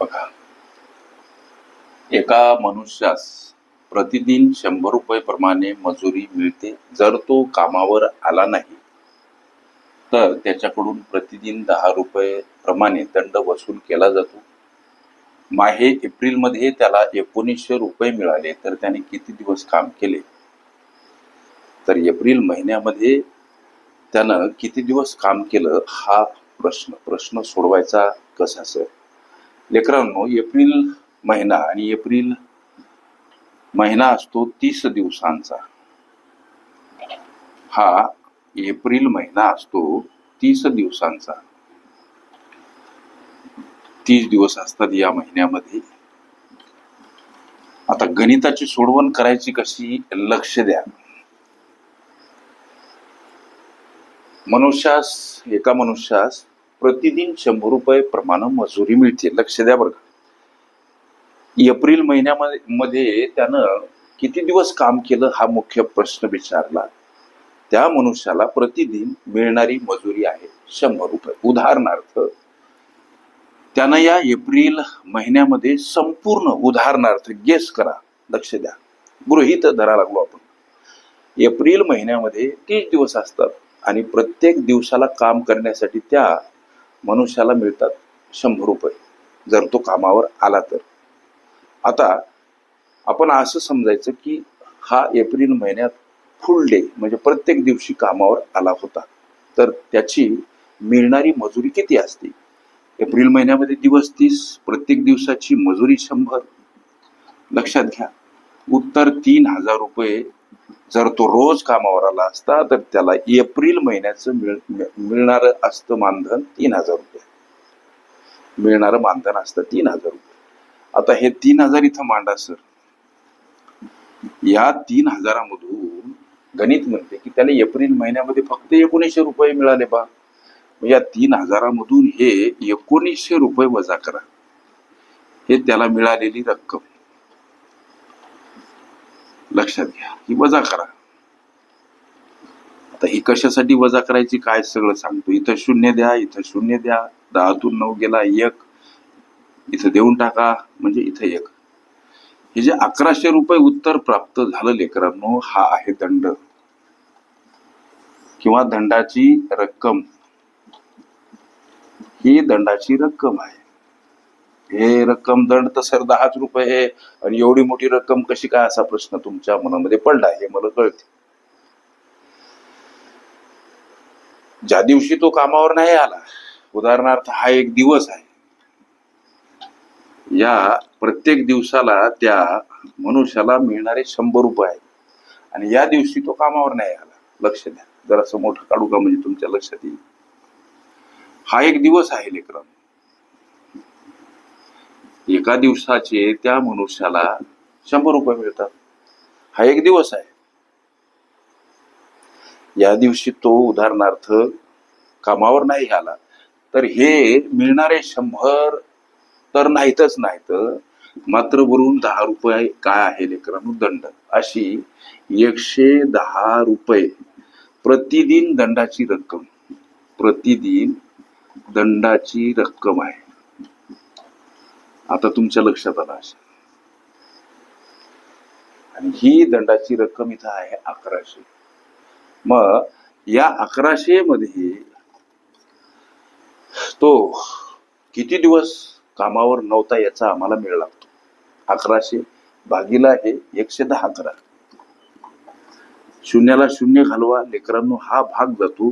बघा. एका मनुष्यास प्रतिदिन शंभर रुपये प्रमाणे मजुरी मिळते. जर तो कामावर आला नाही तर त्याच्याकडून प्रतिदिन दहा रुपये प्रमाणे दंड वसूल केला जातो. माहे एप्रिलमध्ये त्याला एकोणीसशे रुपये मिळाले तर त्याने किती दिवस काम केले? तर एप्रिल महिन्यामध्ये त्यानं किती दिवस काम केलं? हा प्रश्न प्रश्न सोडवायचा कसा सर? लेकरांनो एप्रिल महिना आणि एप्रिल महिना असतो तीस दिवसांचा. हा एप्रिल महिना असतो तीस दिवसांचा. तीस दिवस असतात या महिन्यामध्ये. आता गणिताची सोडवण करायची कशी लक्ष द्या. मनुष्यास एका मनुष्यास प्रतिदिन शंभर रुपये प्रमाण मजुरी मिळते. लक्ष द्या बरं का. एप्रिल महिन्यामध्ये मध्ये त्यानं किती दिवस काम केलं हा मुख्य प्रश्न विचारला. त्या मनुष्याला प्रतिदिन मिळणारी मजुरी आहे शंभर रुपये. उदाहरणार्थ त्यानं या एप्रिल महिन्यामध्ये संपूर्ण उदाहरणार्थ गेस करा. लक्ष द्या. गृहित धरा लागलो आपण. एप्रिल महिन्यामध्ये तीस दिवस असतात आणि प्रत्येक दिवसाला काम करण्यासाठी त्या मनुष्याला मिळतात शंभर रुपये जर तो कामावर आला तर. आता आपण असं समजायचं की हा एप्रिल महिन्यात फुल डे म्हणजे प्रत्येक दिवशी कामावर आला होता. तर त्याची मिळणारी मजुरी किती असते? एप्रिल महिन्यामध्ये दिवस तीस प्रत्येक दिवसाची मजुरी शंभर. लक्षात घ्या. उत्तर तीन हजार रुपये जर तो रोज कामावर आला असता तर त्याला एप्रिल महिन्याचं मिळ मिळणारं असतं मानधन तीन हजार रुपये. मिळणारं मानधन असतं तीन हजार रुपये. आता हे तीन हजार इथं मांडा सर. या तीन हजारामधून गणित म्हणते की त्याला एप्रिल महिन्यामध्ये फक्त एकोणीसशे रुपये मिळाले बा. मग या तीन हजारामधून हे एकोणीसशे रुपये वजा करा. हे त्याला मिळालेली रक्कम. लक्षात घ्या ही वजा करा. आता ही कशासाठी वजा करायची काय सगळं सांगतो. इथं शून्य द्या इथं शून्य द्या दहातून नऊ गेला एक. इथं देऊन टाका म्हणजे इथं एक. हे जे अकराशे रुपये उत्तर प्राप्त झालं लेकरांनो हा आहे दंड. किंवा दंडाची रक्कम. ही दंडाची रक्कम आहे. हे रक्कम दंड तर सर दहाच रुपये आहे. आणि एवढी मोठी रक्कम कशी काय असा प्रश्न तुमच्या मनामध्ये पडला हे मला कळते. ज्या दिवशी तो कामावर नाही आला उदाहरणार्थ हा एक दिवस आहे. या प्रत्येक दिवसाला त्या मनुष्याला मिळणारे शंभर रुपये आहेत. आणि या दिवशी तो कामावर नाही आला. लक्ष द्या. जरासं मोठं काढू का म्हणजे तुमच्या लक्षात येईल. हा एक दिवस आहे लेकरांनो एका दिवसाचे त्या मनुष्याला शंभर रुपये मिळतात. हा एक दिवस आहे. या दिवशी तो उदाहरणार्थ कामावर नाही आला तर हे मिळणारे शंभर तर नाहीतच नाहीत मात्र वरून दहा रुपये काय आहे लेकरांनो? दंड. अशी एकशे दहा रुपये प्रतिदिन दंडाची रक्कम प्रतिदिन दंडाची रक्कम आहे. आता तुमच्या लक्षात आलं असेल. आणि ही दंडाची रक्कम इथं आहे अकराशे. मग या अकराशे मध्ये तो किती दिवस कामावर नव्हता याचा आम्हाला मेळ लागतो. अकराशे भागीला हे एकशे दहा अकरा शून्याला शून्य घालवा लेकरांनो हा भाग जातो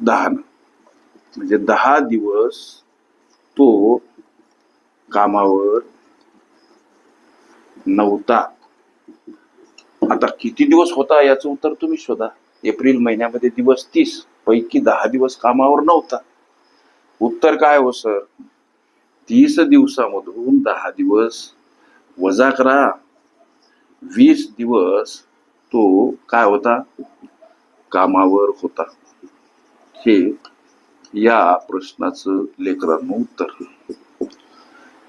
दहा म्हणजे दहा दिवस तो कामावर नव्हता. आता किती दिवस होता याचं उत्तर तुम्ही शोधा. एप्रिल महिन्यामध्ये दिवस तीस पैकी दहा दिवस कामावर नव्हता. उत्तर काय हो सर? तीस दिवसामधून दहा दिवस वजा करा. वीस दिवस तो काय होता? कामावर होता. हे या प्रश्नाचं लेकरांनो उत्तर.